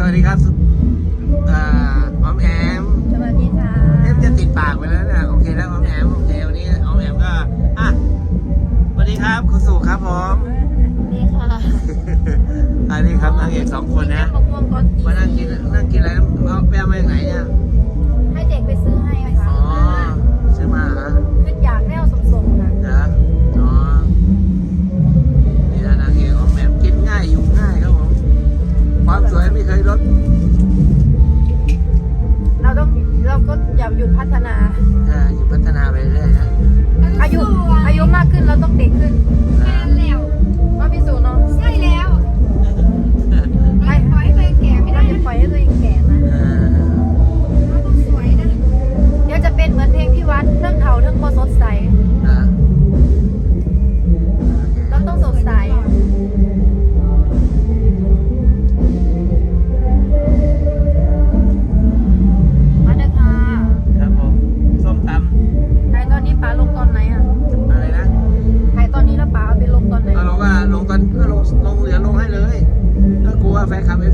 สวัสดีครับอ่อมแอมสวัสดีค่ะเริ่มจะติดปากไปแล้วนะโอเคแล้วออมแอมโอเควันนี้ออมแอมก็อะสวัสดีครับคุณสุครับผมนี่ค่ะอันนี้ครับนางเอกสองคนนะมานั่งกินนั่งกินอะไรแล้วแป้งมาจากไหนเนี่ย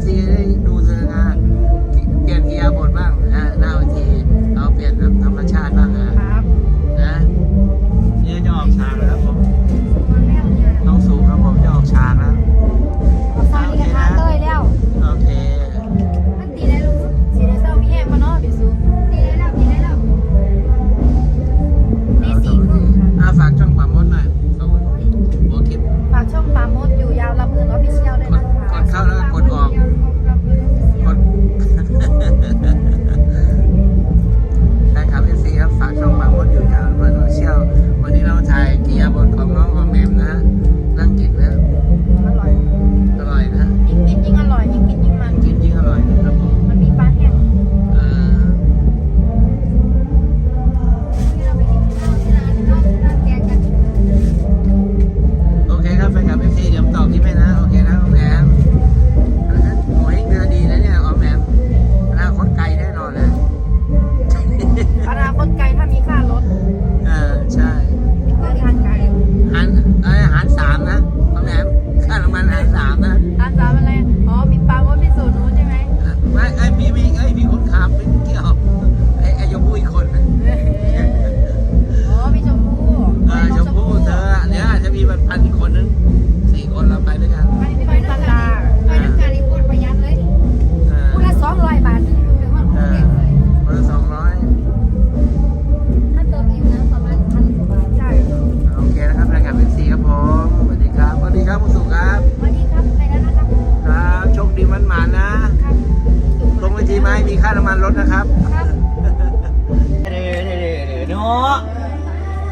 see it ain't no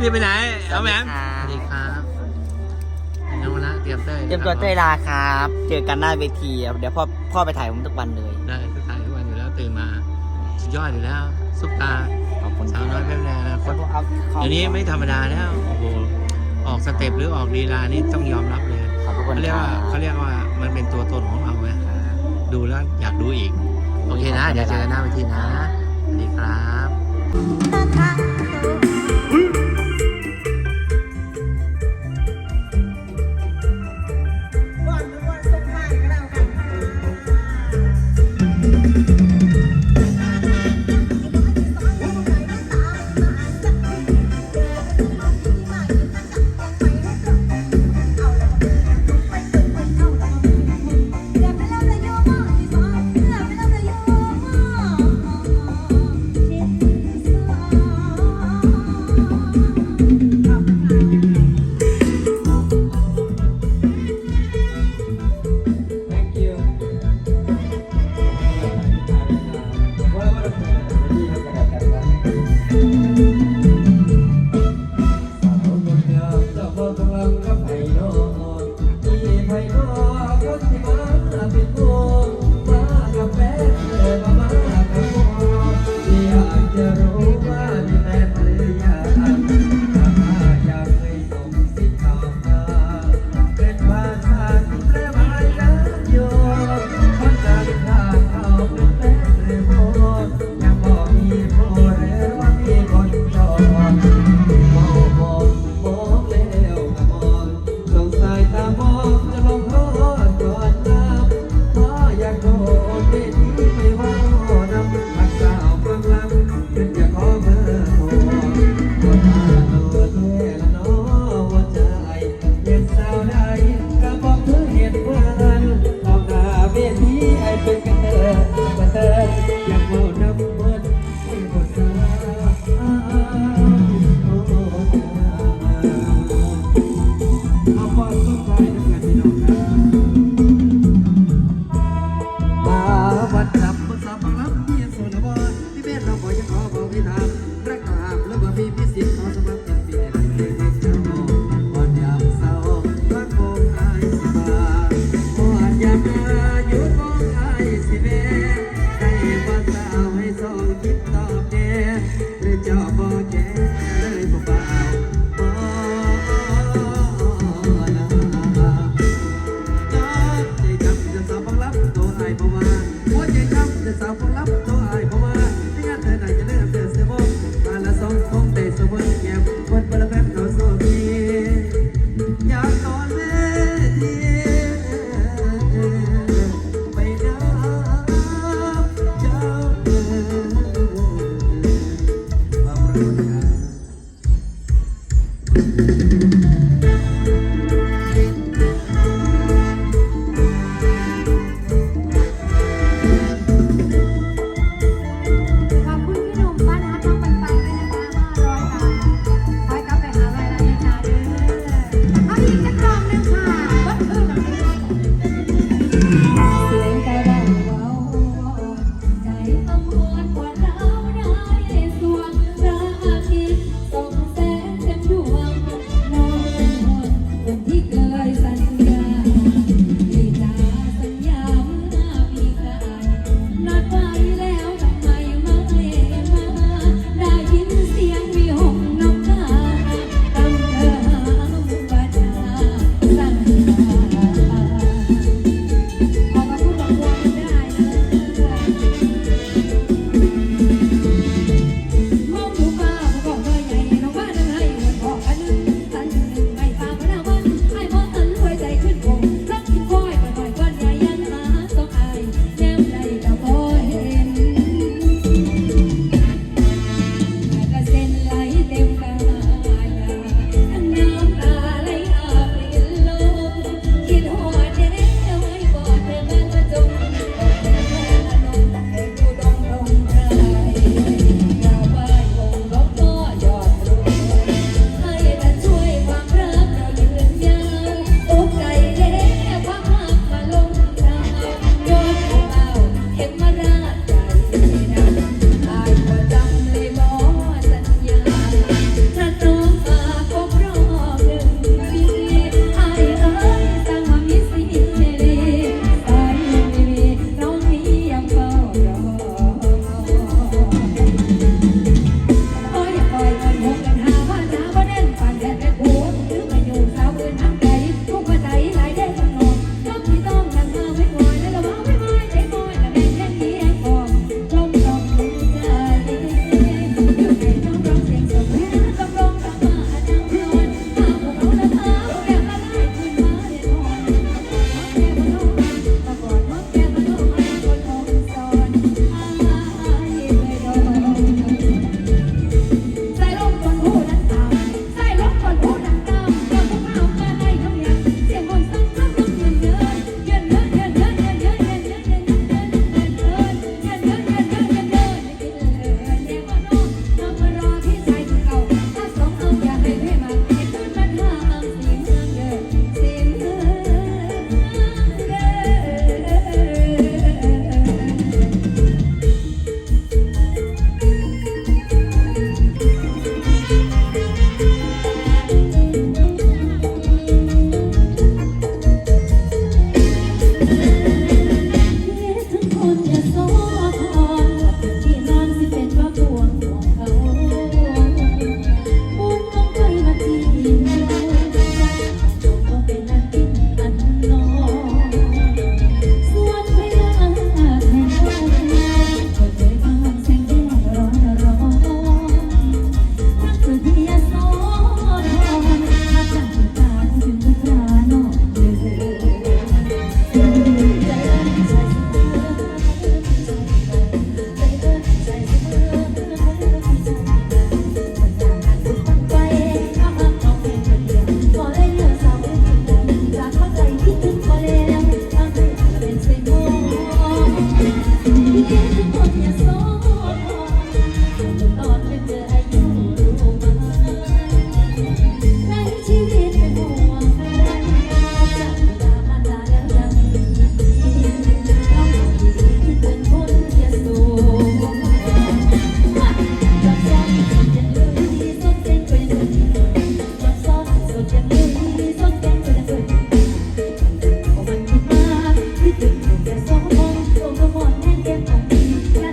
พี่ไปไหน เอาแหมมสวัสดีครับน้องละเตรียมเตยเตรียมวเต้ยลาครับ เจอกันหน้าเวที เดี๋ยวพ่อพ่อไปถ่ายผมทุกวันเลย ได้ถ่ายทุกวันอยู่แล้วตื่นมาสุดยอดอยู่แล้วซุปตาขอบคุณสาวน้อยแป๊บแรงนะครับเดี๋ยวนี้ไม่ธรรมดาแล้วโอ้โหออกสเต็ปหรือออกลีลานี่ต้องยอมรับเลยเขาเรียกว่าเขาเรียกว่ามันเป็นตัวตนของเราไหมดูแล้วอยากดูอีก โอเคนะ เดี๋ยวเจอกันหน้าเวทีนะสวัสดีครับ